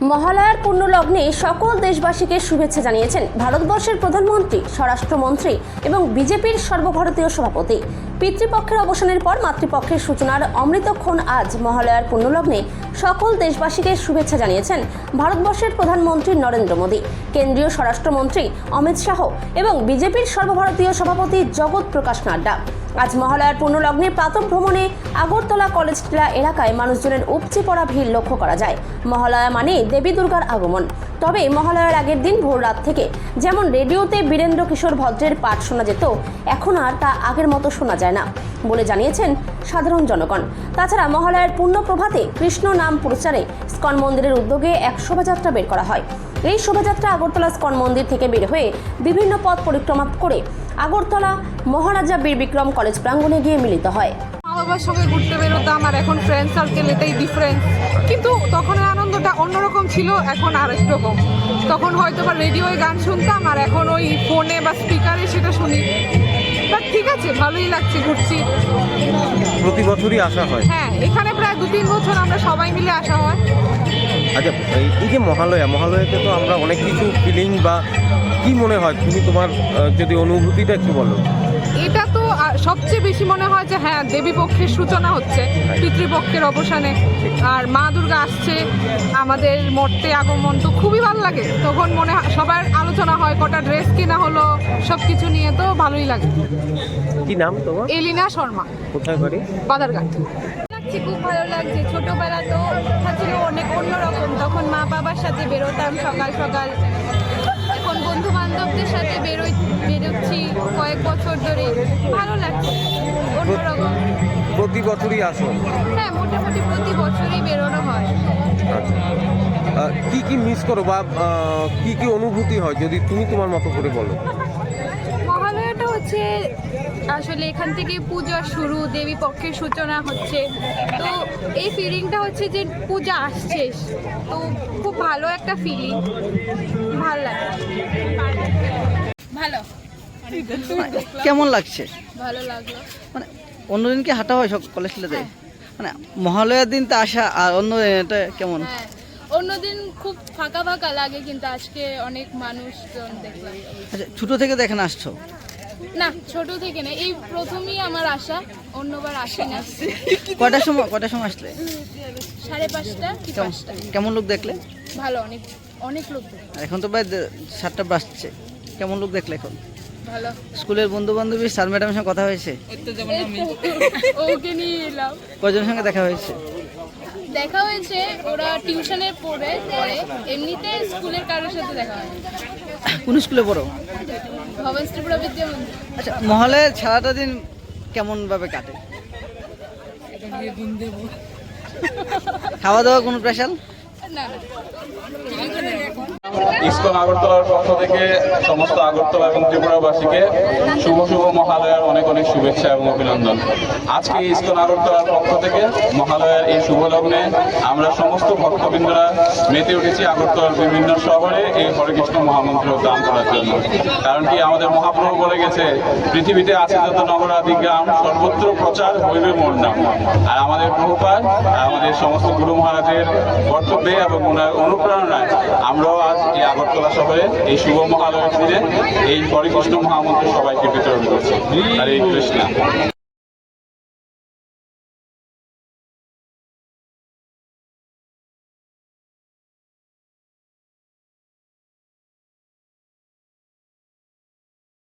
মহালয়ার পুণ্যলগ্নে সকল দেশবাসীকে শুভেচ্ছা জানিয়েছেন ভারতবর্ষের প্রধানমন্ত্রী, স্বরাষ্ট্রমন্ত্রী এবং বিজেপির সর্বভারতীয় সভাপতি। পিতৃপক্ষের অবসানের পর মাতৃপক্ষের সূচনার অমৃতক্ষণ আজ মহালয়ার পুণ্যলগ্নে সকল দেশবাসীকে শুভেচ্ছা জানিয়েছেন ভারতবর্ষের প্রধানমন্ত্রী নরেন্দ্র মোদী। কেন্দ্রীয় স্বরাষ্ট্রমন্ত্রী অমিত শাহ এবং বিজেপির সর্বভারতীয় সভাপতি জগৎ প্রকাশ নাড্ডা। আজ মহালয়ার পূর্ণলগ্নে প্রাতম ভ্রমণে আগরতলা কলেজ টিলা এলাকায় মানুষজনের উপচে পড়া ভিড় লক্ষ্য করা যায়। মহালয়া মানে দেবী দুর্গার আগমন। তবে মহালয়ার আগের দিন ভোর রাত থেকে যেমন রেডিওতে বীরেন্দ্র কিশোর ভদ্রের পাঠ শোনা যেত, এখন আর তা আগের মতো শোনা যায় না। বলে জানিয়েছেন সাধারণ জনগণ। তাছাড়া মহালয়ার পূর্ণ প্রভাতে কৃষ্ণ নাম প্রচারে স্কন মন্দিরের উদ্যোগে এক শোভাযাত্রা বের করা হয়। এই শোভাযাত্রা আগরতলা স্কন মন্দির থেকে বের হয়ে বিভিন্ন পথ পরিক্রমা করে আগরতলা মহারাজা বীর বিক্রম কলেজ প্রাঙ্গণে গিয়ে মিলিত হয়। মা বাবার সঙ্গে ঘুরতে বেরোতাম আর এখন ফ্রেন্ড সার্কেল এটাই ডিফারেন্স কিন্তু তখনের আনন্দটা অন্যরকম ছিল, এখন রকম। তখন হয়তো বা রেডিওয় গান শুনতাম আর এখন ওই ফোনে বা স্পিকারে সেটা শুনি। বাট ঠিক আছে ভালোই লাগছে ঘুরছি। প্রতি বছরই আসা হয়। হ্যাঁ এখানে প্রায় দু তিন বছর আমরা সবাই মিলে আসা হয়। আচ্ছা এই- যে মহালয়া মহালয়াতে তো আমরা অনেক কিছু ফিলিং বা কি মনে হয়? তুমি তোমার যদি অনুভূতিটা একটু বলো। এটা সবচেয়ে বেশি মনে হয় যে হ্যাঁ দেবীপক্ষের সূচনা হচ্ছে পিতৃপক্ষের অবসানে। আর মা দুর্গা আসছে আমাদের মর্তে আগমন তো খুবই ভালো লাগে। তখন মনে হয় সবার আলোচনা হয় কটা ড্রেস কেনা হলো সব কিছু নিয়ে তো ভালোই লাগে। কি নাম তোমার? এলিনা শর্মা। কোথায় বাড়ি? বাদারঘাট। লাগছে খুব ভালো লাগছে। ছোটবেলা তো ছিল অনেক অন্যরকম। তখন মা বাবার সাথে বেরোতাম সকাল সকাল। কয়েক বছর ধরে ভালো লাগছে। অন্যরকম। প্রতি বছরই আসো হ্যাঁ মোটামুটি প্রতি বছরই বেরোনো হয়। আচ্ছা। কি কি মিস করো বা কি কি অনুভূতি হয় যদি তুমি তোমার মতো করে বলো? মহালয়াটা হচ্ছে আসলে এখান থেকে পূজা শুরু দেবী পক্ষের সূচনা হচ্ছে। তো এই ফিলিংটা হচ্ছে যে পূজা আসছে। তো খুব ভালো একটা ফিলিং ভালো লাগে কেমন লাগছে? ভালো লাগল। মানে অন্যদিন কি হাঁটা হয় সব কলেজ ছেলেদের? মানে মহালয়ার দিন তো আসা আর অন্য এটা কেমন? হ্যাঁ। অন্যদিন খুব ফাঁকা ফাঁকা লাগে কিন্তু আজকে অনেক মানুষজন দেখলাম। আচ্ছা ছোটো থেকে তো এখানে আসছো? না ছোট থেকে না। এই প্রথমেই আমার আসা অন্যবার আসি না। কয়টার সময় কয়টার সময় আসলে? সাড়ে পাঁচটা কি কেমন পাঁচটা। কেমন লোক দেখলে? ভালো অনেক অনেক লোক এখন তো প্রায় সাতটা বাজছে। কেমন লোক দেখলে এখন? ভালো। স্কুলের বন্ধু বান্ধবী স্যার ম্যাডামের সঙ্গে কথা হয়েছে? ওকে নিয়ে এলাম। কয়জনের সঙ্গে দেখা হয়েছে? দেখা হয়েছে ওরা টিউশনে পড়ে পড়ে। এমনিতে স্কুলের কারোর সাথে দেখা হয় কোন স্কুলে পড়ো? ভবন ত্রিপুরা বিদ্যা আচ্ছা মহালয়ের সারাটা দিন কেমন ভাবে কাটে খাওয়া দাওয়া কোনো স্পেশাল ইসকন আগরতলার পক্ষ থেকে সমস্ত আগরতলা এবং ত্রিপুরাবাসীকে শুভ শুভ মহালয়ার অনেক অনেক শুভেচ্ছা এবং অভিনন্দন। আজকে ইসকন আগরতলার পক্ষ থেকে মহালয়ার এই শুভ লগ্নে আমরা সমস্ত ভক্তবৃন্দরা মেতে উঠেছি আগরতলার বিভিন্ন শহরে এই হরেকৃষ্ণ মহামন্ত্র গান করার জন্য। কারণ কি আমাদের মহাপ্রভু বলে গেছে, পৃথিবীতে আছে যত নগরাদি গ্রাম, সর্বত্র প্রচার হইবে মোর নাম। আর আমাদের প্রভুপাত আমাদের সমস্ত গুরু মহারাজের কর্তব্যে এবং ওনার অনুপ্রেরণায় আমরাও আজ এই আগরতলা শহরে এই শুভ মহালয়ের দিনে এই হরিকৃষ্ণ মহামন্ত্র সবাইকে বিতরণ করছি। হরে কৃষ্ণ।